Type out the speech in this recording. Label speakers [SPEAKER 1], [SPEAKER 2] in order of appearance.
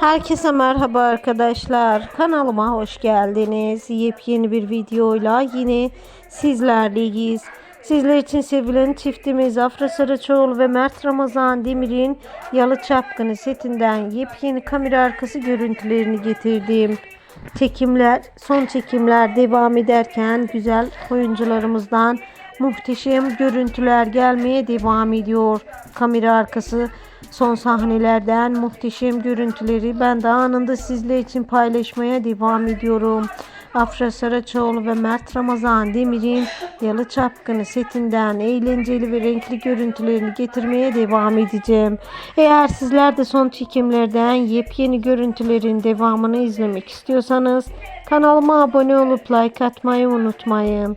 [SPEAKER 1] Herkese merhaba arkadaşlar. Kanalıma hoş geldiniz. Yepyeni bir videoyla yine sizlerleyiz. Sizler için sevilen çiftimiz Afra Saraçoğlu ve Mert Ramazan Demir'in Yalı Çapkını setinden yepyeni kamera arkası görüntülerini getirdim. Çekimler, son çekimler devam ederken güzel oyuncularımızdan muhteşem görüntüler gelmeye devam ediyor. Kamera arkası son sahnelerden muhteşem görüntüleri ben de anında sizler için paylaşmaya devam ediyorum. Afra Saraçoğlu ve Mert Ramazan Demir'in Yalı Çapkını setinden eğlenceli ve renkli görüntülerini getirmeye devam edeceğim. Eğer sizler de son çekimlerden yepyeni görüntülerin devamını izlemek istiyorsanız kanalıma abone olup like atmayı unutmayın.